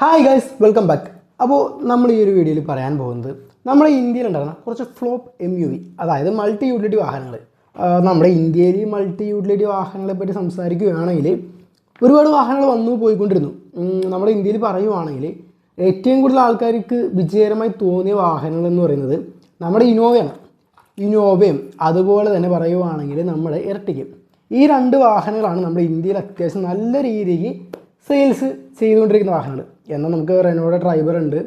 Hi guys welcome back അപ്പോൾ നമ്മൾ ഈ ഒരു വീഡിയോയിൽ പറയാൻ പോകുന്നത് നമ്മുടെ ഇന്ത്യയിൽ ഉണ്ടായിരുന്ന കുറച്ച് ഫ്ലോപ്പ് എം യു വി അതായത് മൾട്ടി യൂട്ടിലിറ്റി വാഹനങ്ങൾ നമ്മുടെ ഇന്ത്യയിൽ മൾട്ടി യൂട്ടിലിറ്റി വാഹനങ്ങളെ പറ്റി സംസാരിക്കുകയാണെങ്കിൽ ഒരുപാട് വാഹനങ്ങൾ വന്നു പോയിക്കൊണ്ടിരുന്നു. നമ്മുടെ ഇന്ത്യയിൽ പറയുവാണെങ്കിൽ ഏറ്റവും കൂടുതൽ ആൾക്കാർക്ക് വിജയകരമായി തോന്നിയ വാഹനങ്ങൾ എന്ന് പറയുന്നത് നമ്മുടെ ഇനോവയാണ് ഇനോവയും അതുപോലെ തന്നെ പറയുവാണെങ്കിൽ നമ്മുടെ ഇരട്ടിക്കും. ഈ രണ്ട് വാഹനങ്ങളാണ് നമ്മുടെ ഇന്ത്യയിൽ അത്യാവശ്യം നല്ല രീതിക്ക് സെയിൽസ് ചെയ്തുകൊണ്ടിരിക്കുന്ന വാഹനങ്ങൾ. എന്നാൽ നമുക്ക് റെനോയുടെ ഡ്രൈവർ ഉണ്ട്.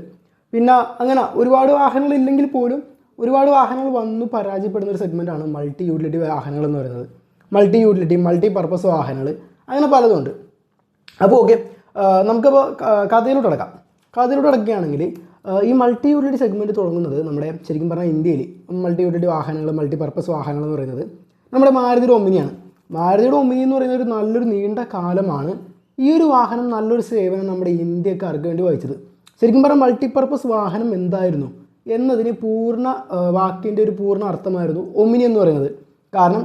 പിന്നെ അങ്ങനെ ഒരുപാട് വാഹനങ്ങൾ ഇല്ലെങ്കിൽ പോലും ഒരുപാട് വാഹനങ്ങൾ വന്നു പരാജയപ്പെടുന്ന ഒരു സെഗ്മെന്റാണ് മൾട്ടി യൂട്ടിലിറ്റി വാഹനങ്ങൾ എന്ന് പറയുന്നത്. മൾട്ടി യൂട്ടിലിറ്റി മൾട്ടി പർപ്പസ് വാഹനങ്ങൾ. അങ്ങനെ പലതും ഉണ്ട്. അപ്പോൾ ഓക്കെ നമുക്കപ്പോൾ കഥയിലോട്ട് അടക്കാം കഥയിലോട്ട് അടക്കുകയാണെങ്കിൽ ഈ മൾട്ടി യൂട്ടിലിറ്റി സെഗ്മെന്റ് തുടങ്ങുന്നത് നമ്മുടെ ശരിക്കും പറഞ്ഞാൽ ഇന്ത്യയിൽ മൾട്ടി യൂട്ടിലിറ്റി വാഹനങ്ങൾ മൾട്ടി പർപ്പസ് വാഹനങ്ങൾ എന്ന് പറയുന്നത് നമ്മുടെ മാരുതിയുടെ ഒമ്മിനിയാണ് മാരുതിയുടെ ഒമ്മിനി എന്ന് പറയുന്ന ഒരു നല്ലൊരു നീണ്ട കാലമാണ് ഈ ഒരു വാഹനം നല്ലൊരു സേവനം നമ്മുടെ ഇന്ത്യക്കാർക്ക് വേണ്ടി വഹിച്ചത് ശരിക്കും പറഞ്ഞാൽ മൾട്ടിപ്പർപ്പസ് വാഹനം എന്തായിരുന്നു എന്നതിന് പൂർണ വാക്കിന്റെ ഒരു പൂർണ അർത്ഥമായിരുന്നു ഒമിനി എന്ന് പറയുന്നത്. കാരണം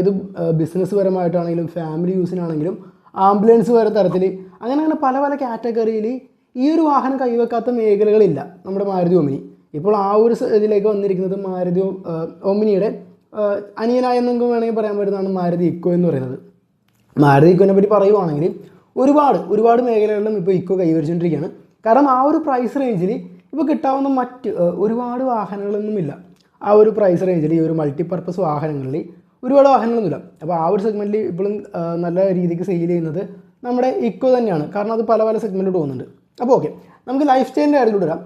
ഇത് ബിസിനസ് പരമായിട്ടാണെങ്കിലും ഫാമിലി യൂസിനാണെങ്കിലും ആംബുലൻസ് വരെ തരത്തിൽ അങ്ങനെ അങ്ങനെ പല പല കാറ്റഗറിയിൽ ഈ ഒരു വാഹനം കൈവെക്കാത്ത മേഖലകളില്ല നമ്മുടെ മാരുതി ഒമിനി. ഇപ്പോൾ ആ ഒരു ഇതിലേക്ക് വന്നിരിക്കുന്നത് മാരുതി ഒമിനിയുടെ അനിയനായെന്നെങ്കിൽ വേണമെങ്കിൽ പറയാൻ പറ്റുന്നതാണ് മാരുതി ഇക്കോ എന്ന് പറയുന്നത്. മാരുതി ഇക്കോനെ പറ്റി പറയുവാണെങ്കിൽ ഒരുപാട് ഒരുപാട് മേഖലകളിലും ഇപ്പോൾ ഇക്കോ കൈവരിച്ചുകൊണ്ടിരിക്കുകയാണ് കാരണം ആ ഒരു പ്രൈസ് റേഞ്ചിൽ ഇപ്പോൾ കിട്ടാവുന്ന മറ്റ് ഒരുപാട് വാഹനങ്ങളൊന്നുമില്ല. ആ ഒരു പ്രൈസ് റേഞ്ചിൽ ഈ ഒരു മൾട്ടിപ്പർപ്പസ് വാഹനങ്ങളിൽ ഒരുപാട് വാഹനങ്ങളൊന്നുമില്ല. അപ്പോൾ ആ ഒരു സെഗ്മെന്റിൽ ഇപ്പോഴും നല്ല രീതിക്ക് സെയിൽ ചെയ്യുന്നത് നമ്മുടെ ഇക്കോ തന്നെയാണ്. കാരണം അത് പല പല സെഗ്മെന്റിൽ പോകുന്നുണ്ട്. അപ്പോൾ ഓക്കെ. നമുക്ക് ലൈഫ് സ്റ്റൈലിന്റെ കാര്യത്തിലൂടെ വരാം.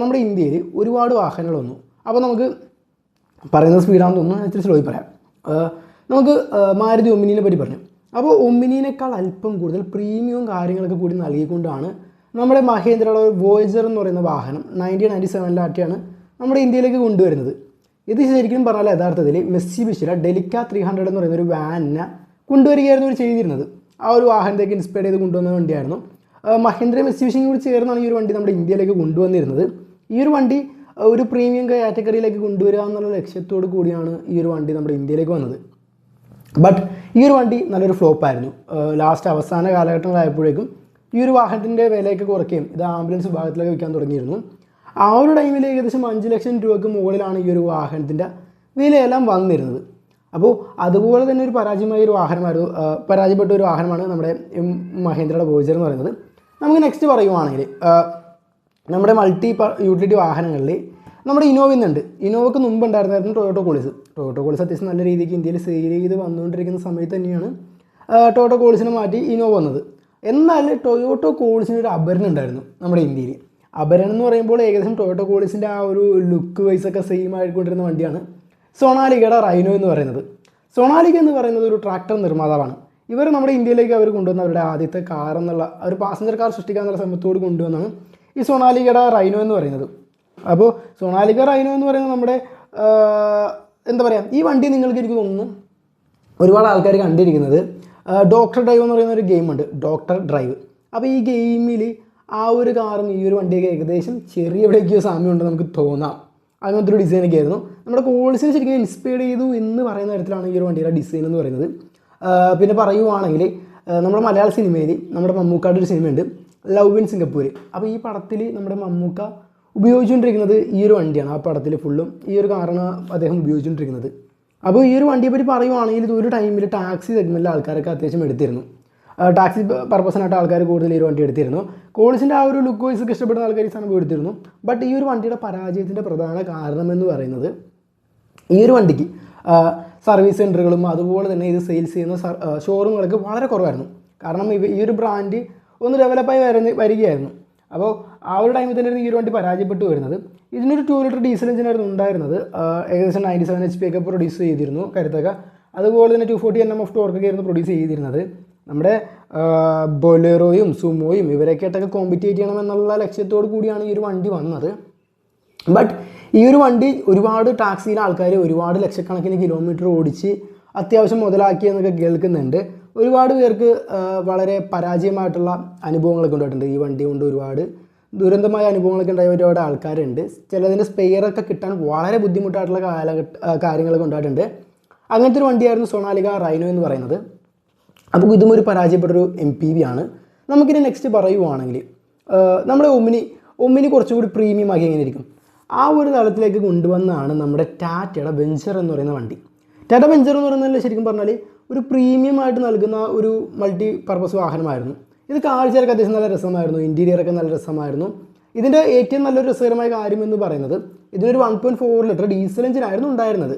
നമ്മുടെ ഇന്ത്യയിൽ ഒരുപാട് വാഹനങ്ങൾ വന്നു. അപ്പോൾ നമുക്ക് പറയുന്ന സ്പീഡാണെന്ന് തോന്നുന്നു. ഇച്ചിരി സ്ലോയി പറയാം. നമുക്ക് മാരുതി ഒമിനിയെ പറ്റി പറഞ്ഞു. അപ്പോൾ ഒമിനിനേക്കാൾ അല്പം കൂടുതൽ പ്രീമിയവും കാര്യങ്ങളൊക്കെ കൂടി നൽകിക്കൊണ്ടാണ് നമ്മുടെ മഹേന്ദ്രയുടെ വോയേജർ എന്ന് പറയുന്ന വാഹനം നയന്റീൻ നയന്റി സെവനിലാട്ടിയാണ് നമ്മുടെ ഇന്ത്യയിലേക്ക് കൊണ്ടുവരുന്നത്. ഇത് ശരിക്കും പറഞ്ഞാൽ യഥാർത്ഥത്തിൽ Mitsubishi Delica three hundred എന്ന് പറയുന്ന ഒരു വാനിനെ കൊണ്ടുവരികയായിരുന്നു ഇവർ ചെയ്തിരുന്നത്. ആ ഒരു വാഹനത്തേക്ക് ഇൻസ്പയർ ചെയ്ത് കൊണ്ടുവന്ന വണ്ടിയായിരുന്നു. മഹേന്ദ്ര മെസ്സി ബിഷിയും കൂടി ചേർന്നാണ് ഈ ഒരു വണ്ടി നമ്മുടെ ഇന്ത്യയിലേക്ക് കൊണ്ടുവന്നിരുന്നത്. ഈ ഒരു വണ്ടി ഒരു പ്രീമിയം കാറ്റഗറിയിലേക്ക് കൊണ്ടുവരിക എന്നുള്ള ലക്ഷ്യത്തോടു കൂടിയാണ് ഈ ഒരു വണ്ടി നമ്മുടെ ഇന്ത്യയിലേക്ക് വന്നത്. ബട്ട് ഈ ഒരു വണ്ടി നല്ലൊരു ഫ്ലോപ്പായിരുന്നു ലാസ്റ്റ് അവസാന കാലഘട്ടങ്ങളായപ്പോഴേക്കും ഈ ഒരു വാഹനത്തിന്റെ വിലയൊക്കെ കുറയ്ക്കുകയും ഇത് ആംബുലൻസ് വിഭാഗത്തിലൊക്കെ വിൽക്കാൻ തുടങ്ങിയിരുന്നു. ആ ഒരു ടൈമിൽ ഏകദേശം അഞ്ച് ലക്ഷം രൂപയ്ക്ക് മുകളിലാണ് ഈ ഒരു വാഹനത്തിന്റെ വിലയെല്ലാം വന്നിരുന്നത്. അപ്പോൾ അതുപോലെ തന്നെ ഒരു പരാജയമായ ഒരു വാഹനമായിരുന്നു പരാജയപ്പെട്ട ഒരു വാഹനമാണ് നമ്മുടെ മഹേന്ദ്രയുടെ ബോജർ എന്ന് പറയുന്നത്. നമുക്ക് നെക്സ്റ്റ് പറയുവാണെങ്കിൽ നമ്മുടെ മൾട്ടി യൂട്ടിലിറ്റി വാഹനങ്ങളിൽ നമ്മുടെ ഇനോവ ഇന്നുണ്ട് ഇന്നോവക്ക് മുമ്പ് ഉണ്ടായിരുന്നായിരുന്നു ടൊയോട്ടോ കോളിസ്. ടൊയോട്ടോ കോളിസ് അത്യാവശ്യം നല്ല രീതിക്ക് ഇന്ത്യയിൽ സെയിൽ ചെയ്ത് വന്നുകൊണ്ടിരിക്കുന്ന സമയത്ത് തന്നെയാണ് ടൊയോട്ടോ കോളിസിനെ മാറ്റി ഇന്നോവ വന്നത്. എന്നാൽ ടൊയോട്ടോ കോളിസിന് ഒരു അപരണം ഉണ്ടായിരുന്നു നമ്മുടെ ഇന്ത്യയിൽ. അപരണം എന്ന് പറയുമ്പോൾ ഏകദേശം ടൊയോട്ടോ കോളിസിന്റെ ആ ഒരു ലുക്ക് വൈസ് ഒക്കെ സെയിം ആയിക്കൊണ്ടിരുന്ന വണ്ടിയാണ് സൊണാലികയുടെ റൈനോ എന്ന് പറയുന്നത്. സൊണാലിക എന്ന് പറയുന്നത് ഒരു ട്രാക്ടർ നിർമ്മാതാവാണ്. ഇവർ നമ്മുടെ ഇന്ത്യയിലേക്ക് അവർ കൊണ്ടുവന്ന അവരുടെ ആദ്യത്തെ കാർ എന്നുള്ള ഒരു പാസഞ്ചർ കാർ സൃഷ്ടിക്കാൻ എന്നുള്ള സമയത്തോട് കൊണ്ടുവന്നാണ് ഈ സൊണാലികയുടെ റൈനോ എന്ന് പറയുന്നത്. അപ്പോൾ സൊണാലിക്ക റൈനോ എന്ന് പറയുന്നത് നമ്മുടെ എന്താ പറയുക ഈ വണ്ടി നിങ്ങൾക്ക് എനിക്ക് തോന്നുന്നു ഒരുപാട് ആൾക്കാർ കണ്ടിരിക്കുന്നത് ഡോക്ടർ ഡ്രൈവ് എന്ന് പറയുന്ന ഒരു ഗെയിമുണ്ട് ഡോക്ടർ ഡ്രൈവ് അപ്പോൾ ഈ ഗെയിമിൽ ആ ഒരു കാറും ഈ ഒരു വണ്ടിയൊക്കെ ഏകദേശം ചെറിയ എവിടെയൊക്കെയോ സാമ്യമുണ്ടെന്ന് നമുക്ക് തോന്നാം. അങ്ങനത്തെ ഒരു ഡിസൈനൊക്കെ ആയിരുന്നു. നമ്മുടെ കോഴ്സിനെ ശരിക്കും ഇൻസ്പയർ ചെയ്തു എന്ന് പറയുന്ന തരത്തിലാണ് ഈ ഒരു വണ്ടിയുടെ ഡിസൈൻ എന്ന് പറയുന്നത്. പിന്നെ പറയുവാണെങ്കിൽ നമ്മുടെ മലയാള സിനിമയിൽ നമ്മുടെ മമ്മൂക്കായുടെ ഒരു സിനിമയുണ്ട് ലവ് ഇൻ സിംഗപ്പൂർ അപ്പോൾ ഈ പടത്തിൽ നമ്മുടെ മമ്മൂക്ക ഉപയോഗിച്ചുകൊണ്ടിരിക്കുന്നത് ഈ ഒരു വണ്ടിയാണ് ആ പടത്തിൽ ഫുള്ളും ഈ ഒരു കാറാണ് അദ്ദേഹം ഉപയോഗിച്ചുകൊണ്ടിരിക്കുന്നത്. അപ്പോൾ ഈ ഒരു വണ്ടിയെ പറ്റി പറയുവാണെങ്കിൽ ഇത് ഒരു ടൈമിൽ ടാക്സി സെഗ്മെന്റിലെ ആൾക്കാരൊക്കെ അത്യാവശ്യം എടുത്തിരുന്നു. ടാക്സി പർപ്പസിനായിട്ട് ആൾക്കാർ കൂടുതൽ ഈ ഒരു വണ്ടി എടുത്തിരുന്നു. കോളിസിന്റെ ആ ഒരു ലുക്ക് വൈസ് ഇഷ്ടപ്പെടുന്ന ആൾക്കാർ ഈ സാധനം എടുത്തിരുന്നു. ബട്ട് ഈ ഒരു വണ്ടിയുടെ പരാജയത്തിന്റെ പ്രധാന കാരണം എന്ന് പറയുന്നത് ഈ ഒരു വണ്ടിക്ക് സർവീസ് സെന്ററുകളും അതുപോലെ തന്നെ ഇത് സെയിൽസ് ചെയ്യുന്ന ഷോറൂമുകളൊക്കെ വളരെ കുറവായിരുന്നു. കാരണം ഈ ഒരു ബ്രാൻഡ് ഒന്ന് ഡെവലപ്പായി വരുന്ന വരികയായിരുന്നു. അപ്പോൾ ആ ഒരു ടൈമിൽ തന്നെയായിരുന്നു ഈ ഒരു വണ്ടി പരാജയപ്പെട്ടു വരുന്നത്. ഇതിനൊരു ടു ലിറ്റർ ഡീസൽ എഞ്ചിനായിരുന്നു ഉണ്ടായിരുന്നത്. ഏകദേശം നയന്റി സെവൻ എച്ച് പി ഒക്കെ പ്രൊഡ്യൂസ് ചെയ്തിരുന്നു കരുത്തൊക്കെ അതുപോലെ തന്നെ two forty N M F ടോർക്കൊക്കെ ആയിരുന്നു പ്രൊഡ്യൂസ് ചെയ്തിരുന്നത്. നമ്മുടെ ബൊലേറോയും സുമോയും ഇവരൊക്കെ ആയിട്ടൊക്കെ കോമ്പറ്റേറ്റ് ചെയ്യണം എന്നുള്ള ലക്ഷ്യത്തോടു കൂടിയാണ് ഈ ഒരു വണ്ടി വന്നത്. ബട്ട് ഈ ഒരു വണ്ടി ഒരുപാട് ടാക്സിയിലെ ആൾക്കാർ ഒരുപാട് ലക്ഷക്കണക്കിന് കിലോമീറ്റർ ഓടിച്ച് അത്യാവശ്യം മുതലാക്കി എന്നൊക്കെ കേൾക്കുന്നുണ്ട്. ഒരുപാട് പേർക്ക് വളരെ പരാജയമായിട്ടുള്ള അനുഭവങ്ങളൊക്കെ ഉണ്ടായിട്ടുണ്ട് ഈ വണ്ടി കൊണ്ട് ഒരുപാട് ദുരന്തമായ അനുഭവങ്ങളൊക്കെ ഉണ്ടായ ഒരുപാട് ആൾക്കാരുണ്ട്. ചിലതിന്റെ സ്പെയറൊക്കെ കിട്ടാൻ വളരെ ബുദ്ധിമുട്ടായിട്ടുള്ള കാലഘട്ട കാര്യങ്ങളൊക്കെ ഉണ്ടായിട്ടുണ്ട് അങ്ങനത്തെ ഒരു വണ്ടിയായിരുന്നു സൊണാലിക റൈനോ എന്ന് പറയുന്നത്. അപ്പോൾ ഇതും ഒരു പരാജയപ്പെട്ടൊരു എം പി വി ആണ്. നമുക്കിനി നെക്സ്റ്റ് പറയുവാണെങ്കിൽ നമ്മുടെ ഒമിനി ഒമിനി കുറച്ചുകൂടി പ്രീമിയം ആക്കി എങ്ങനെ ഇരിക്കും? ആ ഒരു തലത്തിലേക്ക് കൊണ്ടുവന്നാണ് നമ്മുടെ ടാറ്റയുടെ വെഞ്ചർ എന്ന് പറയുന്ന വണ്ടി. ടാറ്റ വെഞ്ചർ എന്ന് പറയുന്നത് ശരിക്കും പറഞ്ഞാൽ ഒരു പ്രീമിയം ആയിട്ട് നൽകുന്ന ഒരു മൾട്ടി പർപ്പസ് വാഹനമായിരുന്നു. ഇത് കാഴ്ചയൊക്കെ അത്യാവശ്യം നല്ല രസമായിരുന്നു. ഇന്റീരിയറൊക്കെ നല്ല രസമായിരുന്നു. ഇതിന്റെ ഏറ്റവും നല്ലൊരു രസകരമായ കാര്യം എന്ന് പറയുന്നത് ഇതിനൊരു one point four litre diesel എഞ്ചിനായിരുന്നു ഉണ്ടായിരുന്നത്.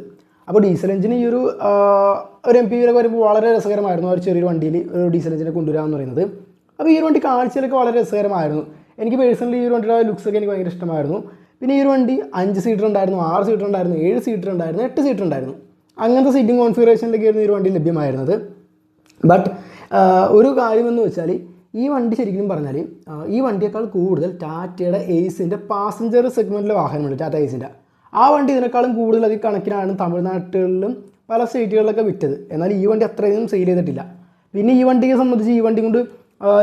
അപ്പോൾ ഡീസൽ എഞ്ചിന് ഈ ഒരു ഒരു എം പി വിയിലൊക്കെ വരുമ്പോൾ വളരെ രസകരമായിരുന്നു ഒരു ചെറിയൊരു വണ്ടിയിൽ ഒരു ഡീസൽ എഞ്ചിനെ കൊണ്ടുവരിക എന്ന് പറയുന്നത്. അപ്പോൾ ഈ ഒരു വണ്ടി കാഴ്ചയിലൊക്കെ വളരെ രസകരമായിരുന്നു. എനിക്ക് പേഴ്സണലി ഈ ഒരു വണ്ടിയുടെ ലുക്സ് ഒക്കെ എനിക്ക് ഭയങ്കര ഇഷ്ടമായിരുന്നു. പിന്നെ ഈ ഒരു വണ്ടി അഞ്ച് സീറ്റർ ഉണ്ടായിരുന്നു ആറ് സീറ്റർ ഉണ്ടായിരുന്നു ഏഴ് സീറ്റർ ഉണ്ടായിരുന്നു എട്ട് സീറ്റർ ഉണ്ടായിരുന്നു. അങ്ങനത്തെ സീറ്റിംഗ് കോൺഫിഗറേഷനിലേക്കായിരുന്നു ഈ വണ്ടി ലഭ്യമായിരുന്നത്. ബട്ട് ഒരു കാര്യമെന്ന് വെച്ചാൽ ഈ വണ്ടി ശരിക്കും പറഞ്ഞാൽ ഈ വണ്ടിയേക്കാൾ കൂടുതൽ ടാറ്റയുടെ എയ്സിന്റെ പാസഞ്ചർ സെഗ്മെന്റിലെ വാഹനമുണ്ട് ടാറ്റ എയ്സിന്റെ ആ വണ്ടി ഇതിനേക്കാളും കൂടുതൽ അധികം കണക്കിനാണ് തമിഴ്നാട്ടിലും പല സ്റ്റേറ്റുകളിലൊക്കെ വിറ്റത്. എന്നാൽ ഈ വണ്ടി അത്രയും സെയിൽ ചെയ്തിട്ടില്ല. പിന്നെ ഈ വണ്ടിയെ സംബന്ധിച്ച് ഈ വണ്ടി കൊണ്ട്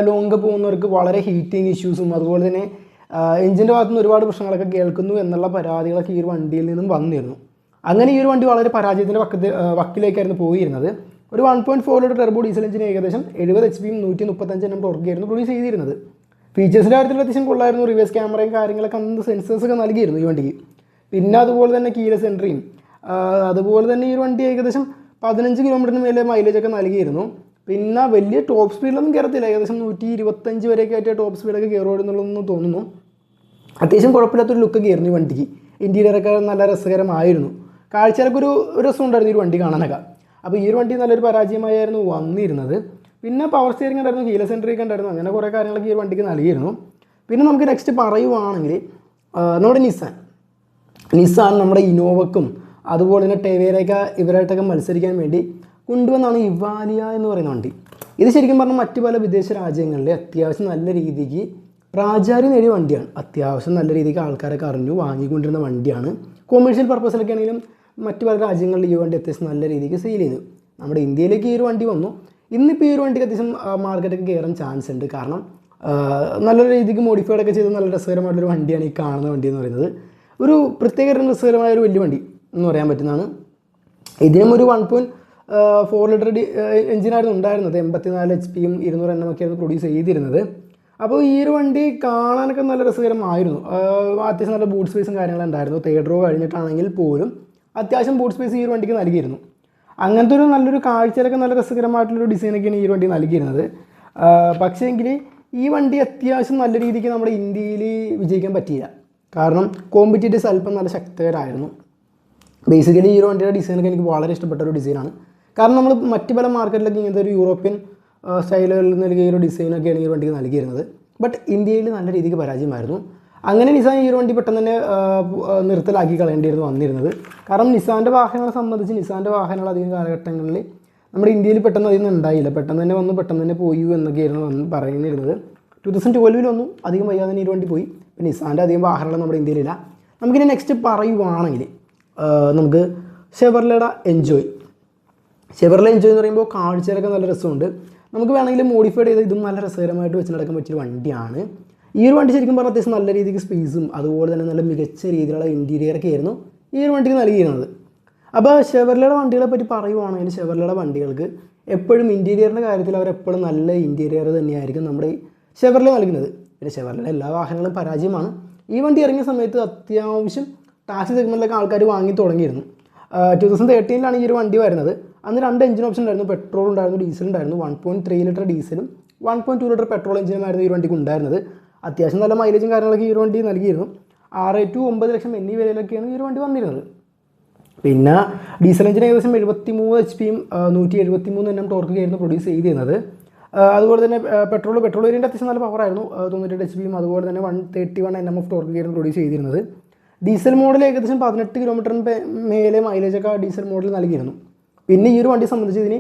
ലോങ്ങ് പോകുന്നവർക്ക് വളരെ ഹീറ്റിംഗ് ഇഷ്യൂസും അതുപോലെ തന്നെ എഞ്ചിന്റെ ഭാഗത്തുനിന്ന് ഒരുപാട് പ്രശ്നങ്ങളൊക്കെ കേൾക്കുന്നു എന്നുള്ള പരാതികളൊക്കെ ഈ വണ്ടിയിൽ നിന്നും വന്നിരുന്നു. അങ്ങനെ ഈ ഒരു വണ്ടി വളരെ പരാജയത്തിന്റെ വക്കത്ത് വക്കിലേക്കായിരുന്നു പോയിരുന്നത്. ഒരു one point litre turbo diesel എഞ്ചിന് ഏകദേശം എഴുപത് എച്ച് പിയും നൂറ്റി മുപ്പത്തഞ്ച് എണ്ണം ടോർക്കായിരുന്നു പ്രൊഡ്യൂസ് ചെയ്തിരുന്നത്. ഫീച്ചേഴ്സിന്റെ കാര്യത്തിൽ അത്യാവശ്യം കൊള്ളായിരുന്നു. റിവേഴ്സ് ക്യാമറയും കാര്യങ്ങളൊക്കെ അന്ന് സെൻസേഴ്സ് ഒക്കെ നൽകിയിരുന്നു ഈ വണ്ടിക്ക്. പിന്നെ അതുപോലെ തന്നെ കീലസ് എൻട്രിയും അതുപോലെ തന്നെ ഈ ഒരു വണ്ടി ഏകദേശം പതിനഞ്ച് കിലോമീറ്ററിന് മേലെ മൈലേജ് ഒക്കെ നൽകിയിരുന്നു. പിന്നെ വലിയ ടോപ്പ് സ്പീഡിലൊന്നും കയറത്തില്ല ഏകദേശം നൂറ്റി ഇരുപത്തഞ്ച് വരെയൊക്കെ ആയിട്ട് ടോപ്പ് സ്പീഡൊക്കെ കയറുമോ എന്നുള്ളതെന്ന് തോന്നുന്നു. അത്യാവശ്യം കുഴപ്പമില്ലാത്തൊരു ലുക്ക് ആയിരുന്നു ഈ വണ്ടിക്ക്. ഇന്റീരിയറൊക്കെ നല്ല രസകരമായിരുന്നു. കാഴ്ചയിലൊക്കെ ഒരു രസം ഉണ്ടായിരുന്നു ഈ വണ്ടി കാണാനൊക്കെ. അപ്പോൾ ഈ ഒരു വണ്ടി നല്ലൊരു പരാജയമായിരുന്നു വന്നിരുന്നത്. പിന്നെ പവർ സ്റ്റിയറിംഗ് ഉണ്ടായിരുന്നു ഹീല സെന്ററിൽ ഉണ്ടായിരുന്നു അങ്ങനെ കുറേ കാര്യങ്ങളൊക്കെ ഈ വണ്ടിക്ക് നൽകിയിരുന്നു. പിന്നെ നമുക്ക് നെക്സ്റ്റ് പറയുവാണെങ്കിൽ നമ്മുടെ നിസാൻ നിസാൻ നമ്മുടെ ഇനോവക്കും അതുപോലെ തന്നെ ടെവേരയൊക്കെ ഇവരായിട്ടൊക്കെ മത്സരിക്കാൻ വേണ്ടി കൊണ്ടുവന്നാണ് ഇവാലിയ എന്ന് പറയുന്ന വണ്ടി. ഇത് ശരിക്കും പറഞ്ഞാൽ മറ്റു പല വിദേശ രാജ്യങ്ങളിലെ അത്യാവശ്യം നല്ല രീതിക്ക് പ്രാചാര്യം നേടിയ വണ്ടിയാണ്. അത്യാവശ്യം നല്ല രീതിക്ക് ആൾക്കാരൊക്കെ അറിഞ്ഞു വാങ്ങിക്കൊണ്ടിരുന്ന വണ്ടിയാണ്. കൊമേഴ്ഷ്യൽ പർപ്പസിലൊക്കെ ആണെങ്കിലും മറ്റു പല രാജ്യങ്ങളിൽ ഈ വണ്ടി അത്യാവശ്യം നല്ല രീതിക്ക് സെയിൽ ചെയ്തു. നമ്മുടെ ഇന്ത്യയിലേക്ക് ഈ ഒരു വണ്ടി വന്നു. ഇന്നിപ്പോൾ ഈ ഒരു വണ്ടിക്ക് അത്യാവശ്യം മാർക്കറ്റൊക്കെ കയറാൻ ചാൻസ് ഉണ്ട്. കാരണം നല്ല രീതിക്ക് മോഡിഫൈഡ് ഒക്കെ ചെയ്ത് നല്ല രസകരമായിട്ടൊരു വണ്ടിയാണ് ഈ കാണുന്ന വണ്ടി എന്ന് പറയുന്നത്. ഒരു പ്രത്യേക രസകരമായ ഒരു വലിയ വണ്ടി എന്ന് പറയാൻ പറ്റുന്നതാണ്. ഇതിനും ഒരു one point four litre D എഞ്ചിനായിരുന്നു ഉണ്ടായിരുന്നത്. എൺപത്തിനാല് എച്ച് പിയും ഇരുന്നൂറ് എണ്ണം ഒക്കെ ആയിരുന്നു പ്രൊഡ്യൂസ് ചെയ്തിരുന്നത്. അപ്പോൾ ഈ ഒരു വണ്ടി കാണാനൊക്കെ നല്ല രസകരമായിരുന്നു. അത്യാവശ്യം നല്ല ബൂട്ട് സ്പേസും കാര്യങ്ങളും ഉണ്ടായിരുന്നു. തേർഡ് റോ കഴിഞ്ഞിട്ടാണെങ്കിൽ പോലും അത്യാവശ്യം ബൂട്ട് സ്പേസ് ഈ ഒരു വണ്ടിക്ക് നൽകിയിരുന്നു. അങ്ങനത്തെ ഒരു നല്ലൊരു കാഴ്ചയിലൊക്കെ നല്ല രസകരമായിട്ടുള്ളൊരു ഡിസൈനൊക്കെയാണ് ഈ ഒരു വണ്ടി നൽകിയിരുന്നത്. പക്ഷേ എങ്കിൽ ഈ വണ്ടി അത്യാവശ്യം നല്ല രീതിക്ക് നമ്മുടെ ഇന്ത്യയിൽ വിജയിക്കാൻ പറ്റിയില്ല. കാരണം കോമ്പറ്റീറ്റീവ്സ് അല്പം നല്ല ശക്തരായിരുന്നു. ബേസിക്കലി ഈ ഒരു വണ്ടിയുടെ ഡിസൈനൊക്കെ എനിക്ക് വളരെ ഇഷ്ടപ്പെട്ട ഒരു ഡിസൈനാണ് കാരണം നമ്മൾ മറ്റു പല മാർക്കറ്റിലൊക്കെ ഇങ്ങനത്തെ ഒരു യൂറോപ്യൻ സ്റ്റൈലുകളിൽ നൽകിയ ഒരു ഡിസൈനൊക്കെയാണ് ഈ വണ്ടിക്ക് നൽകിയിരുന്നത്. ബട്ട് ഇന്ത്യയിൽ നല്ല രീതിക്ക് പരാജയമായിരുന്നു. അങ്ങനെ നിസാൻ ഈ ഒരു വണ്ടി പെട്ടെന്ന് തന്നെ നിർത്തലാക്കി കളയേണ്ടിയിരുന്നു വന്നിരുന്നത്. കാരണം നിസാന്റെ വാഹനങ്ങളെ സംബന്ധിച്ച് നിസാന്റെ വാഹനങ്ങൾ അധികം കാലഘട്ടങ്ങളിൽ നമ്മുടെ ഇന്ത്യയിൽ പെട്ടെന്ന് അതിൽ നിന്ന് ഉണ്ടായില്ല. പെട്ടെന്ന് തന്നെ വന്നു പെട്ടെന്ന് തന്നെ പോയി എന്നൊക്കെയായിരുന്നു വന്ന് പറയുന്നിരുന്നത്. ടു തൗസൻഡ് ട്വൽവിൽ വന്നു അധികം വയ്യാതെ തന്നെ ഈ വണ്ടി പോയി. പിന്നെ നിസാന്റെ അധികം വാഹനങ്ങൾ നമ്മുടെ ഇന്ത്യയിലില്ല. നമുക്കിനി നെക്സ്റ്റ് പറയുവാണെങ്കിൽ നമുക്ക് ഷെവർലയുടെ എൻജോയ് ഷെവർലെ എൻജോയ് എന്ന് പറയുമ്പോൾ കാഴ്ചയിലൊക്കെ നല്ല രസമുണ്ട്. നമുക്ക് വേണമെങ്കിൽ മോഡിഫൈഡ് ചെയ്ത് ഇതും നല്ല രസകരമായിട്ട് വെച്ച് നടക്കാൻ പറ്റിയൊരു വണ്ടിയാണ്. ഈ ഒരു വണ്ടി ശരിക്കും പറഞ്ഞാൽ അത്യാവശ്യം നല്ല രീതിക്ക് സ്പേസും അതുപോലെ തന്നെ നല്ല മികച്ച രീതിയിലുള്ള ഇന്റീരിയറൊക്കെ ആയിരുന്നു ഈ ഒരു വണ്ടിക്ക് നൽകിയിരുന്നത് അപ്പോൾ ഷെവർലയുടെ വണ്ടികളെ പറ്റി പറയുവാണെങ്കിൽ ഷെവർലയുടെ വണ്ടികൾക്ക് എപ്പോഴും ഇന്റീരിയറിന്റെ കാര്യത്തിൽ അവർ എപ്പോഴും നല്ല ഇന്റീരിയർ തന്നെയായിരിക്കും നമ്മുടെ ഈ ഷെവർലെ നൽകുന്നത്. പിന്നെ ഷെവർലയുടെ എല്ലാ വാഹനങ്ങളും പരാജയമാണ്. ഈ വണ്ടി ഇറങ്ങിയ സമയത്ത് അത്യാവശ്യം ടാക്സി സെഗ്മെന്റിലൊക്കെ ആൾക്കാർ വാങ്ങി തുടങ്ങിയിരുന്നു. ടു തൗസൻഡ് തേർട്ടീനിലാണ് ഈ ഒരു വണ്ടി വരുന്നത്. അന്ന് രണ്ട് എഞ്ചിൻ ഓപ്ഷൻ ഉണ്ടായിരുന്നു. പെട്രോൾ ഉണ്ടായിരുന്നു ഡീസൽ ഉണ്ടായിരുന്നു. One point three litre ഡീസലും one point two litre petrol എഞ്ചിനുമായിരുന്നു ഈ വണ്ടിക്ക് ഉണ്ടായിരുന്നത്. അത്യാവശ്യം നല്ല മൈലേജും കാര്യങ്ങളൊക്കെ ഈ ഒരു വണ്ടി നൽകിയിരുന്നു. ആറ് ടു ഒമ്പത് ലക്ഷം എന്നീ വിലയിലൊക്കെയാണ് ഈ ഒരു വണ്ടി വന്നിരുന്നത്. പിന്നെ ഡീസൽ എഞ്ചിന് ഏകദേശം എഴുപത്തി മൂന്ന് എച്ച് പിയും നൂറ്റി എഴുപത്തി മൂന്ന് എണ്ണം ടോർക്ക് ആയിരുന്നു പ്രൊഡ്യൂസ് ചെയ്തിരുന്നത്. അതുപോലെ തന്നെ പെട്രോൾ പെട്രോൾ വേരിയന്റ് അത്യാവശ്യം നല്ല പവറായിരുന്നു തൊണ്ണൂറ്റെട്ട് എച്ച് പിയും അതുപോലെ തന്നെ one thirty one N M F torque ആയിരുന്നു പ്രൊഡ്യൂസ് ചെയ്തിരുന്നത്. ഡീസൽ മോഡൽ ഏകദേശം പതിനെട്ട് കിലോമീറ്ററിന് മേലെ മൈലേജൊക്കെ ഡീസൽ മോഡൽ നൽകിയിരുന്നു. പിന്നെ ഈ ഒരു വണ്ടി സംബന്ധിച്ച് ഇതിന്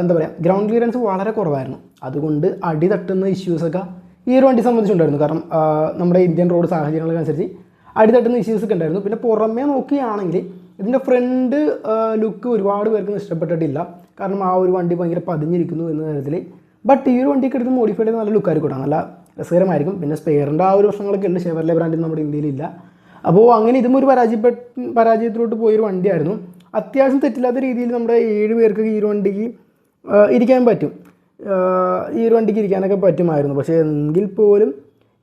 എന്താ പറയുക ഗ്രൗണ്ട് ക്ലിയറൻസ് വളരെ കുറവായിരുന്നു. അതുകൊണ്ട് അടി തട്ടുന്ന ഇഷ്യൂസൊക്കെ ഈ ഒരു വണ്ടി സംബന്ധിച്ചുണ്ടായിരുന്നു. കാരണം നമ്മുടെ ഇന്ത്യൻ റോഡ് സാഹചര്യങ്ങൾക്കനുസരിച്ച് അടി ഇഷ്യൂസൊക്കെ ഉണ്ടായിരുന്നു. പിന്നെ പുറമേ നോക്കുകയാണെങ്കിൽ ഇതിന്റെ ഫ്രണ്ട് ലുക്ക് ഒരുപാട് പേർക്ക് ഇഷ്ടപ്പെട്ടിട്ടില്ല കാരണം ആ ഒരു വണ്ടി ഭയങ്കര പതിഞ്ഞിരിക്കുന്നു എന്ന കാര്യത്തിൽ ബട്ട് ഈ ഒരു വണ്ടിക്ക് എടുത്ത് മോഡിഫൈ ചെയ്ത് നല്ല ലുക്കായിരിക്കും കേട്ടോ നല്ല രസകരമായിരിക്കും. പിന്നെ സ്പെയറിന്റെ ആ ഒരു പ്രശ്നങ്ങളൊക്കെ ഉണ്ട്. ഷെവർലെ ബ്രാൻഡിൽ നമ്മുടെ ഇന്ത്യയിലില്ല അപ്പോൾ അങ്ങനെ ഇതും ഒരു പരാജയപ്പെട്ട് പരാജയത്തിലോട്ട് പോയൊരു വണ്ടിയായിരുന്നു. അത്യാവശ്യം തെറ്റില്ലാത്ത രീതിയിൽ നമ്മുടെ ഏഴ് പേർക്ക് ഈ ഒരു വണ്ടിക്ക് ഇരിക്കാൻ പറ്റും. ഈ ഒരു വണ്ടിക്ക് ഇരിക്കാനൊക്കെ പറ്റുമായിരുന്നു. പക്ഷേ എങ്കിൽ പോലും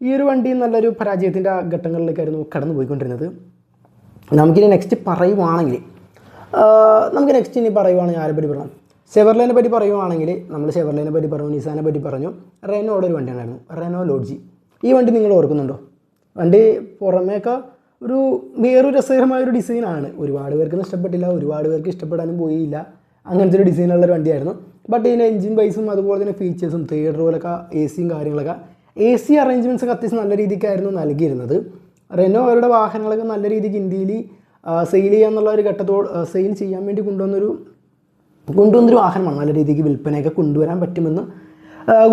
ഈ ഒരു വണ്ടി നല്ലൊരു പരാജയത്തിന്റെ ഘട്ടങ്ങളിലേക്കായിരുന്നു കടന്നു പോയിക്കൊണ്ടിരുന്നത് നമുക്കിനി നെക്സ്റ്റ് പറയുവാണെങ്കിൽ നമുക്ക് നെക്സ്റ്റ് ഇനി പറയുവാണെങ്കിൽ ആരെ പറ്റി പറയാം? ഷെവർലേനെ പറ്റി പറയുവാണെങ്കിൽ നമ്മൾ ഷെവർലേനെ പറ്റി പറഞ്ഞു നിസാനെ പറ്റി പറഞ്ഞു. റെനോയുടെ ഒരു വണ്ടി ഉണ്ടായിരുന്നു റെനോ ലോഡ്ജി ഈ വണ്ടി നിങ്ങൾ ഓർക്കുന്നുണ്ടോ? വണ്ടി പുറമേക്ക ഒരു വേറൊരു രസകരമായ ഒരു ഡിസൈനാണ് ഒരുപാട് പേർക്ക് ഇഷ്ടപ്പെട്ടില്ല ഒരുപാട് പേർക്ക് ഇഷ്ടപ്പെടാനും പോയില്ല. അങ്ങനത്തെ ഒരു ഡിസൈനുള്ള ഒരു വണ്ടിയായിരുന്നു. ബട്ട് ഇതിന്റെ എഞ്ചിൻ വൈസും അതുപോലെ തന്നെ ഫീച്ചേഴ്സും തിയേറ്റർ പോലൊക്കെ എ സിയും കാര്യങ്ങളൊക്കെ എ സി അറേഞ്ച്മെന്റ്സൊക്കെ അത്യാവശ്യം നല്ല രീതിക്കായിരുന്നു നൽകിയിരുന്നത്. റെനോ അവരുടെ വാഹനങ്ങളൊക്കെ നല്ല രീതിക്ക് ഇന്ത്യയിൽ സെയിൽ ചെയ്യാന്നുള്ള ഒരു ഘട്ടത്തോട് സെയിൽ ചെയ്യാൻ വേണ്ടി കൊണ്ടുവന്നൊരു കൊണ്ടുവന്നൊരു വാഹനമാണ്. നല്ല രീതിക്ക് വിൽപ്പനയൊക്കെ കൊണ്ടുവരാൻ പറ്റുമെന്ന്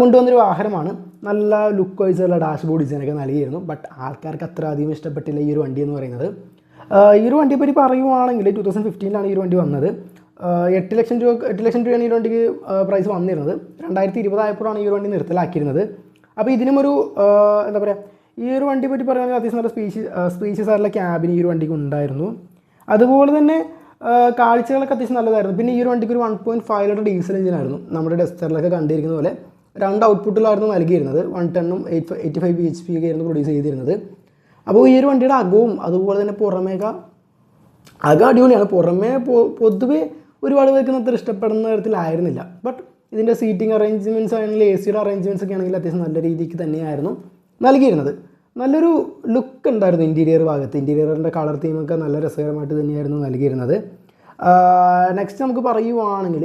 കൊണ്ടുവന്നൊരു വാഹനമാണ്. നല്ല ലുക്ക് വൈസുള്ള ഡാഷ്ബോർഡ് ഡിസൈനൊക്കെ നൽകിയിരുന്നു. ബട്ട് ആൾക്കാർക്ക് അത്ര അധികം ഇഷ്ടപ്പെട്ടില്ല ഈ ഒരു വണ്ടി എന്ന് പറയുന്നത്. ഈ ഒരു വണ്ടിയെപ്പറ്റി പറയുവാണെങ്കിൽ ടു തൗസൻഡ് ഫിഫ്റ്റീനിലാണ് ഈ ഒരു വണ്ടി വന്നത്. എട്ട് ലക്ഷം രൂപ എട്ട് ലക്ഷം രൂപയാണ് ഈ വണ്ടിക്ക് പ്രൈസ് വന്നിരുന്നത്. രണ്ടായിരത്തി ഇരുപതായപ്പോഴാണ് ഈ ഒരു വണ്ടി നിർത്തലാക്കിയിരുന്നത്. അപ്പോൾ ഇതിനും ഒരു എന്താ പറയുക ഈ ഒരു വണ്ടിയെ പറ്റി പറയുകയാണെങ്കിൽ അത്യാവശ്യം നല്ല സ്പീഷ്യസ് സ്പീഷ്യസ് ആയിട്ടുള്ള ക്യാബിന് ഈ ഒരു വണ്ടിക്ക് ഉണ്ടായിരുന്നു. അതുപോലെ തന്നെ കാഴ്ചകളൊക്കെ അത്യാവശ്യം നല്ലതായിരുന്നു. പിന്നെ ഈ ഒരു വണ്ടിക്ക് ഒരു one point five litre diesel എഞ്ചിനായിരുന്നു നമ്മുടെ ഡെസ്റ്ററിലൊക്കെ കണ്ടിരിക്കുന്ന പോലെ രണ്ട് ഔട്ട്പുട്ടിലായിരുന്നു നൽകിയിരുന്നത്. One ടെണ്ണും eight eighty five B H P ഒക്കെ ആയിരുന്നു പ്രൊഡ്യൂസ് ചെയ്തിരുന്നത്. അപ്പോൾ ഈ ഒരു വണ്ടിയുടെ അകവും അതുപോലെ തന്നെ പുറമേക്ക അകം അടിപൊളിയാണ്. പുറമേ പൊതുവെ ഒരുപാട് പേർക്ക് അത്ര ഇഷ്ടപ്പെടുന്ന തരത്തിലായിരുന്നില്ല. ബട്ട് ഇതിന്റെ സീറ്റിംഗ് അറേഞ്ച്മെന്റ്സ് ആണെങ്കിലും എ സിയുടെ അറേഞ്ച്മെന്റ്സ് ഒക്കെ ആണെങ്കിലും അത്യാവശ്യം നല്ല രീതിക്ക് തന്നെയായിരുന്നു നൽകിയിരുന്നത്. നല്ലൊരു ലുക്ക് ഉണ്ടായിരുന്നു ഇന്റീരിയർ ഭാഗത്ത്. ഇന്റീരിയറിന്റെ കളർ തീമൊക്കെ നല്ല രസകരമായിട്ട് തന്നെയായിരുന്നു നൽകിയിരുന്നത്. നെക്സ്റ്റ് നമുക്ക് പറയുവാണെങ്കിൽ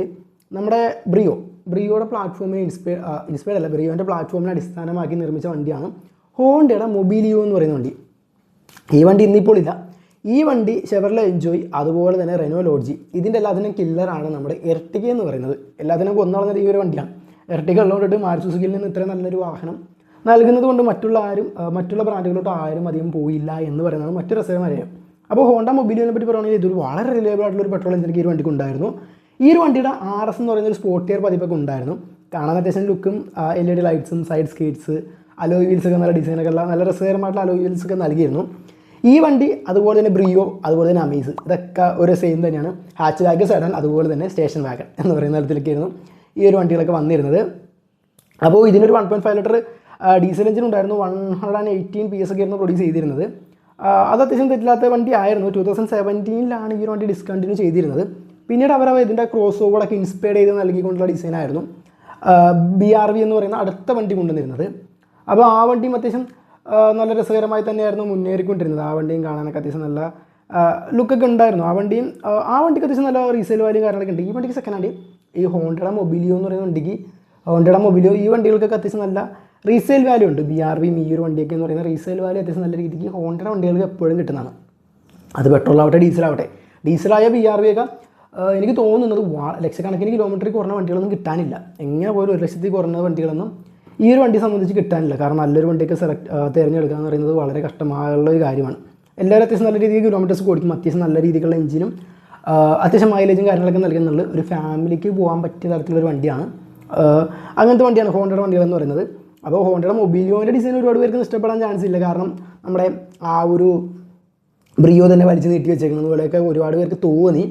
നമ്മുടെ ബ്രിയോ ബ്രിയോയുടെ പ്ലാറ്റ്ഫോമിനെ ഇൻസ്പയർ ഇൻസ്പയർഡ് അല്ല ബ്രിയോന്റെ പ്ലാറ്റ്ഫോമിനെ അടിസ്ഥാനമാക്കി നിർമ്മിച്ച വണ്ടിയാണ് ഹോണ്ടയുടെ മൊബീലിയോ എന്ന് പറയുന്ന വണ്ടി. ഈ വണ്ടി ഇന്നിപ്പോൾ ഇല്ല. ഈ വണ്ടി ഷെവർലെ എൻജോയ് അതുപോലെ തന്നെ റെനോ ലോഡ്ജി ഇതിന്റെ എല്ലാത്തിനും കില്ലറാണ് നമ്മുടെ എർട്ടിക എന്ന് പറയുന്നത്. എല്ലാത്തിനും കൊന്നളന്ന ഈ ഒരു വണ്ടിയാണ്. എർട്ടിക ഉള്ളതുകൊണ്ടിട്ട് മാരുതി നിന്ന് ഇത്ര നല്ലൊരു വാഹനം നൽകുന്നത് കൊണ്ട് മറ്റുള്ള ആരും മറ്റുള്ള ബ്രാൻഡുകളോട്ട് ആരും അധികം പോയില്ല എന്ന് പറയുന്നത് മറ്റൊരു രസകരമായ അപ്പോൾ ഹോണ്ട മൊബൈലിനെ പറ്റി പറയുകയാണെങ്കിൽ ഇതൊരു വളരെ റിലയബിൾ ആയിട്ടുള്ള ഒരു പെട്രോൾ എഞ്ചിൻ ഈ ഒരു വണ്ടിക്ക് ഉണ്ടായിരുന്നു. ഈ ഒരു വണ്ടിയുടെ ആർ എസ് എന്ന് പറയുന്ന ഒരു സ്പോർട്ട് സ്പോർട്ടിയർ പതിപ്പൊക്കെ ഉണ്ടായിരുന്നു. കാണാൻ അത്യാവശ്യം ലുക്കും എൽ ഇ ഡി ലൈറ്റ്സും സൈഡ് സ്കേറ്റ്സ് അലോയ് വീൽസ് ഒക്കെ നല്ല ഡിസൈനൊക്കെ ഉള്ള നല്ല രസകരമായിട്ടുള്ള അലോയ് വീൽസ് ഒക്കെ നൽകിയിരുന്നു. ഈ വണ്ടി അതുപോലെ തന്നെ ബ്രിയോ അതുപോലെ തന്നെ അമീസ് ഇതൊക്കെ ഒരു സെയിം തന്നെയാണ്. ഹാച്ച് ബാഗ് സെഡൻ അതുപോലെ തന്നെ സ്റ്റേഷൻ വാഗൺ എന്ന് പറയുന്ന തരത്തിലേക്കായിരുന്നു ഈ ഒരു വണ്ടികളൊക്കെ വന്നിരുന്നത്. അപ്പോൾ ഇതിനൊരു one point five litre diesel engine ഉണ്ടായിരുന്നു. One hundred and eighteen P S ഒക്കെ ആയിരുന്നു പ്രൊഡ്യൂസ് ചെയ്തിരുന്നത് അത് അത്യാവശ്യം തെറ്റില്ലാത്ത വണ്ടി ആയിരുന്നു. ടൂ തൗസൻഡ് സെവന്റീനിലാണ് ഈ ഒരു വണ്ടി ഡിസ്കണ്ടിന്യൂ ചെയ്തിരുന്നത്. പിന്നീട് അവർ ഇതിന്റെ ക്രോസ് ഓവറൊക്കെ ഇൻസ്പയർ ചെയ്ത് നൽകിക്കൊണ്ടുള്ള ഡിസൈനായിരുന്നു ബി ആർ വി എന്ന് പറയുന്ന അടുത്ത വണ്ടി കൊണ്ടുവന്നിരുന്നത്. അപ്പോൾ ആ വണ്ടിയും അത്യാവശ്യം നല്ല രസകരമായി തന്നെയായിരുന്നു മുന്നേറിക്കൊണ്ടിരുന്നത്. ആ വണ്ടിയും കാണാനൊക്കെ അത്യാവശ്യം നല്ല ലുക്കൊക്കെ ഉണ്ടായിരുന്നു. ആ വണ്ടിയും ആ, വണ്ടിക്ക് അത്യാവശ്യം നല്ല റീസെയിൽ വാല്യൂ കാര്യങ്ങളൊക്കെ ഉണ്ട്. ഈ വണ്ടിക്ക് സെക്കൻഡ് ഹാൻഡ് ഈ ഹോണ്ടയുടെ മൊബിലിയോ എന്ന് പറയുന്ന വണ്ടിക്ക് ഹോണ്ടയുടെ മൊബിലിയോ ഈ വണ്ടികൾക്കൊക്കെ അത്യാവശ്യം നല്ല റീസെയിൽ വാല്യൂ ഉണ്ട്. ബി ആർ വി ഈ ഒരു വണ്ടിയൊക്കെ എന്ന് പറയുന്ന റീസെയിൽ വാല്യൂ അത്യാവശ്യം നല്ല രീതിക്ക് ഹോണ്ടയുടെ വണ്ടികൾക്ക് എപ്പോഴും കിട്ടുന്നതാണ്. അത് പെട്രോൾ ആവട്ടെ ഡീസലാവട്ടെ ഡീസലായ ബി ആർ വി ഒക്കെ എനിക്ക് തോന്നുന്നത് ലക്ഷക്കണക്കിന് കിലോമീറ്ററിൽ കുറഞ്ഞ വണ്ടികളൊന്നും കിട്ടാനില്ല. എങ്ങനെ പോലും ഒരു ലക്ഷത്തിൽ കുറഞ്ഞ വണ്ടികളൊന്നും ഈ ഒരു വണ്ടി സംബന്ധിച്ച് കിട്ടാനില്ല. കാരണം നല്ലൊരു വണ്ടിയൊക്കെ സെലക്ട് തിരഞ്ഞെടുക്കുക എന്ന് പറയുന്നത് വളരെ കഷ്ടമായുള്ള ഒരു കാര്യമാണ്. എല്ലാവരും അത്യാവശ്യം നല്ല രീതിയിൽ കിലോമീറ്റേഴ്സ് കൊടുക്കും അത്യാവശ്യം നല്ല രീതിക്കുള്ള എഞ്ചിനും അത്യാവശ്യം മൈലേജും കാര്യങ്ങളൊക്കെ നൽകുന്നുണ്ട്. ഒരു ഫാമിലിക്ക് പോകാൻ പറ്റിയ തരത്തിലുള്ളൊരു വണ്ടിയാണ്. അങ്ങനത്തെ വണ്ടിയാണ് ഹോണ്ടയുടെ വണ്ടികൾ എന്ന് പറയുന്നത്. അപ്പോൾ ഹോണ്ടയുടെ മൊബൈലിയോന്റെ ഡിസൈൻ ഒരുപാട് പേർക്ക് ഇഷ്ടപ്പെടാൻ ചാൻസ് ഇല്ല. കാരണം നമ്മുടെ ആ ഒരു ബ്രിയോ തന്നെ വലിച്ചു നീട്ടി വെച്ചേക്കുന്നത് പോലെയൊക്കെ ഒരുപാട് പേർക്ക് തോന്നി.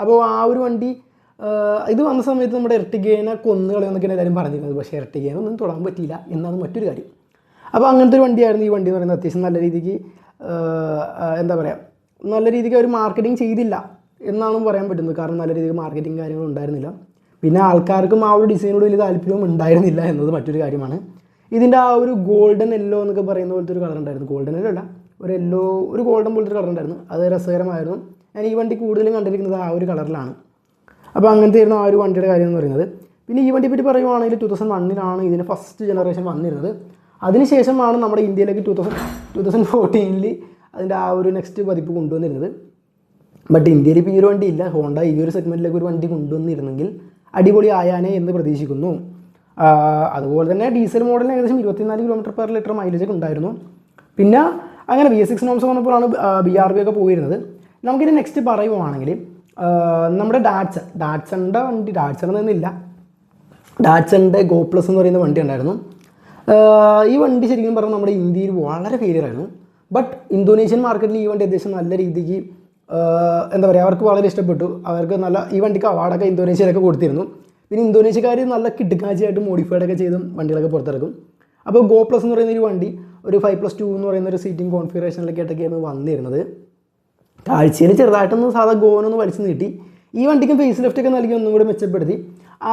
അപ്പോൾ ആ ഒരു വണ്ടി ഇത് വന്ന സമയത്ത് നമ്മുടെ എർട്ടിഗേനെ കൊന്നു കളയുന്നൊക്കെയാണ് എല്ലാവരും പറഞ്ഞിരുന്നത്. പക്ഷേ എർട്ടിഗേനെ ഒന്നും തൊടാൻ പറ്റിയില്ല എന്നാണ് മറ്റൊരു കാര്യം. അപ്പോൾ അങ്ങനത്തെ ഒരു വണ്ടിയായിരുന്നു ഈ വണ്ടി എന്ന് പറയുന്നത്. അത്യാവശ്യം നല്ല രീതിക്ക് എന്താ പറയുക നല്ല രീതിക്ക് അവർ മാർക്കറ്റിംഗ് ചെയ്തില്ല എന്നാണ് പറയാൻ പറ്റുന്നത്. കാരണം നല്ല രീതിക്ക് മാർക്കറ്റിംഗ് കാര്യങ്ങൾ ഉണ്ടായിരുന്നില്ല. പിന്നെ ആൾക്കാർക്കും ആ ഒരു ഡിസൈനോട് വലിയ താല്പര്യവും ഉണ്ടായിരുന്നില്ല എന്നത് മറ്റൊരു കാര്യമാണ്. ഇതിന്റെ ആ ഒരു ഗോൾഡൻ യെല്ലോ എന്നൊക്കെ പറയുന്ന പോലത്തെ ഒരു കളർ ഉണ്ടായിരുന്നു. ഗോൾഡൻ യെല്ലോ അല്ല ഒരു യെല്ലോ ഒരു ഗോൾഡൻ പോലത്തെ ഒരു കളർ ഉണ്ടായിരുന്നു. അത് രസകരമായിരുന്നു. ഞാൻ ഈ വണ്ടി കൂടുതലും കണ്ടിരിക്കുന്നത് ആ ഒരു കളറിലാണ് അപ്പോൾ അങ്ങനത്തെ ആയിരുന്നു ആ ഒരു വണ്ടിയുടെ കാര്യം എന്ന് പറയുന്നത്. പിന്നെ ഈ വണ്ടിയെ പറ്റി പറയുവാണെങ്കിൽ ടു തൗസൻഡ് വണ്ണിലാണ് ഇതിന് ഫസ്റ്റ് ജനറേഷൻ വന്നിരുന്നത്. അതിനുശേഷമാണ് നമ്മുടെ ഇന്ത്യയിലേക്ക് ടു തൗസൻഡ് ടു തൗസൻഡ് ഫോർട്ടീനിൽ അതിന്റെ ആ ഒരു നെക്സ്റ്റ് പതിപ്പ് കൊണ്ടുവന്നിരുന്നത്. ബട്ട് ഇന്ത്യയിൽ ഇപ്പോൾ ഈ ഒരു വണ്ടി ഇല്ല ഹോണ്ട ഈ ഒരു സെഗ്മെന്റിലേക്ക് ഒരു വണ്ടി കൊണ്ടുവന്നിരുന്നെങ്കിൽ അടിപൊളി ആയാനേ എന്ന് പ്രതീക്ഷിക്കുന്നു. അതുപോലെ തന്നെ ഡീസൽ മോഡലിന് ഏകദേശം ഇരുപത്തിനാല് കിലോമീറ്റർ പെർ ലിറ്റർ മൈലേജ് ഒക്കെ ഉണ്ടായിരുന്നു. പിന്നെ അങ്ങനെ ബി എസ് സിക്സ് നോംസ് വന്നപ്പോഴാണ് ബി ആർ ബി ഒക്കെ പോയിരുന്നത്. നമുക്കിനി നെക്സ്റ്റ് പറയുവാണെങ്കിൽ നമ്മുടെ ഡാറ്റ്സൺ ഡാറ്റ്സണിന്റെ വണ്ടി ഡാറ്റ്സൺ എന്നില്ല ഡാറ്റ്സണിന്റെ ഗോ പ്ലസ് എന്ന് പറയുന്ന വണ്ടി ഉണ്ടായിരുന്നു. ഈ വണ്ടി ശരിക്കും പറഞ്ഞാൽ നമ്മുടെ ഇന്ത്യയിൽ വളരെ ഫെയിലിയർ ആയിരുന്നു. ബട്ട് ഇന്തോനേഷ്യൻ മാർക്കറ്റിൽ ഈ വണ്ടി അത്യാവശ്യം നല്ല രീതിക്ക് എന്താ പറയുക അവർക്ക് വളരെ ഇഷ്ടപ്പെട്ടു. അവർക്ക് നല്ല ഈ വണ്ടിക്ക് അവാർഡൊക്കെ ഇന്തോനേഷ്യയിലൊക്കെ കൊടുത്തിരുന്നു. പിന്നെ ഇന്തോനേഷ്യക്കാർ നല്ല കിടുക്കാഴ്ചയായിട്ട് മോഡിഫൈഡൊക്കെ ചെയ്തും വണ്ടികളൊക്കെ പുറത്തിറക്കും. അപ്പോൾ ഗോ പ്ലസ് എന്ന് പറയുന്ന ഒരു വണ്ടി ഒരു ഫൈവ് പ്ലസ് ടു എന്ന് പറയുന്ന ഒരു സീറ്റിംഗ് കോൺഫിഗറേഷനിലൊക്കെ ആയിട്ടൊക്കെയാണ് വന്നിരുന്നത്. കാഴ്ചയിൽ ചെറുതായിട്ടൊന്ന് സാധാ ഗോവനൊന്ന് വലിച്ചു നീട്ടി. ഈ വണ്ടിക്ക് ഫേസ് ലിഫ്റ്റ് ഒക്കെ നൽകി ഒന്നും കൂടി മെച്ചപ്പെടുത്തി.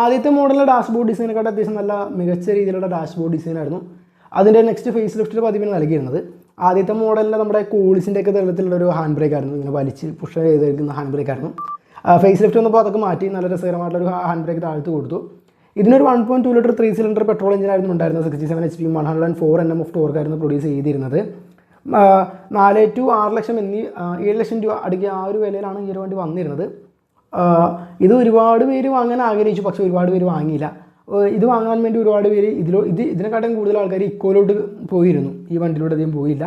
ആദ്യത്തെ മോഡലിലെ ഡാഷ്ബോർഡ് ഡിസൈനൊക്കെ അത്യാവശ്യം നല്ല മികച്ച രീതിയിലുള്ള ഡാഷ്ബോർഡ് ഡിസൈൻ ആയിരുന്നു. അതിന്റെ നെക്സ്റ്റ് ഫേസ് ലിഫ്റ്റിൽ പതിവിന് നൽകിയിരുന്നത്. ആദ്യത്തെ മോഡലിൽ നമ്മുടെ കൂളിസിന്റെ ഒക്കെ തരത്തിലുള്ള ഒരു ഹാൻഡ് ബ്രേക്ക് ആയിരുന്നു. ഇങ്ങനെ വലിച്ച് പുഷ് ചെയ്തിരിക്കുന്ന ഹാൻഡ് ബ്രേക്ക് ആയിരുന്നു. ഫേസ് ലിഫ്റ്റ് വന്നപ്പോൾ അതൊക്കെ മാറ്റി നല്ല രസകരമായിട്ടുള്ള ഒരു ഹാൻഡ് ബ്രേക്ക് താഴ്ത്ത് കൊടുത്തു. ഇതിനൊരു one point two litre three cylinder petrol എഞ്ചിനായിരുന്നു ഉണ്ടായിരുന്നത്. Sixty seven H P one hundred and four N M of ടോർക്കായിരുന്നു produce ചെയ്തിരുന്നത്. നാല് ടു ആറ് ലക്ഷം എന്നീ ഏഴ് ലക്ഷം രൂപ അടുക്കി ആ ഒരു വിലയിലാണ് ഈ ഒരു വണ്ടി വന്നിരുന്നത്. ഇത് ഒരുപാട് പേര് വാങ്ങാൻ ആഗ്രഹിച്ചു പക്ഷേ ഒരുപാട് പേര് വാങ്ങിയില്ല. ഇത് വാങ്ങാൻ വേണ്ടി ഒരുപാട് പേര് ഇതിലോ ഇത് ഇതിനെക്കാട്ടും കൂടുതൽ ആൾക്കാർ ഇക്കോയിലോട്ട് പോയിരുന്നു. ഈ വണ്ടിയിലൂടെ അധികം പോയില്ല.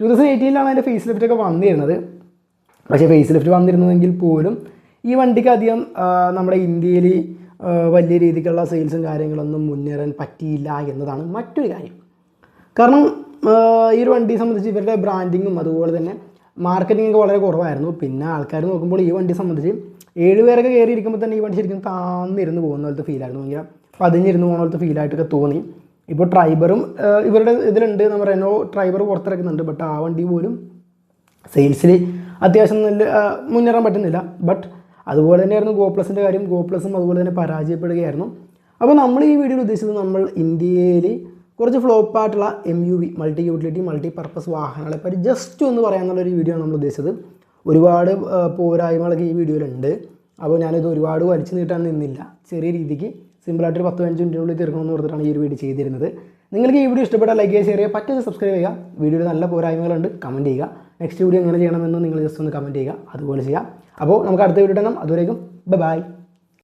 ടു തൗസൻഡ് എയ്റ്റീനിലാണ് അതിന്റെ ഫേസ് ലിഫ്റ്റൊക്കെ വന്നിരുന്നത്. പക്ഷേ ഫേസ് ലിഫ്റ്റ് വന്നിരുന്നതെങ്കിൽ പോലും ഈ വണ്ടിക്ക് അധികം നമ്മുടെ ഇന്ത്യയിൽ വലിയ രീതിക്കുള്ള സെയിൽസും കാര്യങ്ങളൊന്നും മുന്നേറാൻ പറ്റിയില്ല എന്നതാണ് മറ്റൊരു കാര്യം. കാരണം ഈ ഒരു വണ്ടിയെ സംബന്ധിച്ച് ഇവരുടെ ബ്രാൻഡിങ്ങും അതുപോലെ തന്നെ മാർക്കറ്റിംഗ് ഒക്കെ വളരെ കുറവായിരുന്നു. പിന്നെ ആൾക്കാർ നോക്കുമ്പോൾ ഈ വണ്ടിയെ സംബന്ധിച്ച് ഏഴ് പേരൊക്കെ കയറി ഇരിക്കുമ്പോൾ തന്നെ ഈ വണ്ടി ശരിക്കും താന്നിരുന്ന് പോകുന്ന പോലത്തെ ഫീലായിരുന്നു ഭയങ്കര പതിഞ്ഞിരുന്ന് പോകുന്ന പോലത്തെ ഫീലായിട്ടൊക്കെ തോന്നി. ഇപ്പോൾ ട്രൈബറും ഇവരുടെ ഇതിലുണ്ട് എന്ന് റെനോ ട്രൈബർ പുറത്തിറക്കുന്നുണ്ട്. ബട്ട് ആ വണ്ടി പോലും സെയിൽസിൽ അത്യാവശ്യം നല്ല മുന്നേറാൻ പറ്റുന്നില്ല. ബട്ട് അതുപോലെ തന്നെയായിരുന്നു ഗോ പ്ലസിന്റെ കാര്യം. ഗോ പ്ലസും അതുപോലെ തന്നെ പരാജയപ്പെടുകയായിരുന്നു. അപ്പോൾ നമ്മൾ ഈ വീഡിയോയിൽ ഉദ്ദേശിച്ചത് നമ്മൾ ഇന്ത്യയിൽ കുറച്ച് ഫ്ലോപ്പായിട്ടുള്ള M U V multi utility multi purpose വാഹനങ്ങളെ പറ്റി ജസ്റ്റ് ഒന്ന് പറയാമെന്നുള്ളൊരു വീഡിയോ ആണ് നമ്മൾ ഉദ്ദേശിച്ചത്. ഒരുപാട് പോരായ്മകളൊക്കെ ഈ വീഡിയോയിലുണ്ട് അപ്പോൾ ഞാനിത് ഒരുപാട് വലിച്ചു നീട്ടാൻ നിന്നില്ല. ചെറിയ രീതിക്ക് സിമ്പിളായിട്ട് ഒരു പത്ത് പതിനഞ്ച് മിനിറ്റിനുള്ളിൽ തീർക്കണമെന്ന് ഓർത്തിട്ടാണ് ഈ ഒരു വീഡിയോ ചെയ്തിരുന്നത്. നിങ്ങൾക്ക് ഈ വീഡിയോ ഇഷ്ടപ്പെട്ടാൽ ലൈക്ക് ചെയ്യുക ഷെയർ ചെയ്യുക പറ്റുന്ന സബ്സ്ക്രൈബ് ചെയ്യുക. വീഡിയോയിൽ നല്ല പോരായ്മകളുണ്ട് കമന്റ് ചെയ്യുക. നെക്സ്റ്റ് വീഡിയോ എങ്ങനെ ചെയ്യണമെന്ന് നിങ്ങൾ ജസ്റ്റ് ഒന്ന് കമന്റ് ചെയ്യുക. അതുപോലെ ചെയ്യാം. അപ്പോൾ നമുക്ക് അടുത്ത വീഡിയോ ഇടണം അതുവരേക്കും ബൈ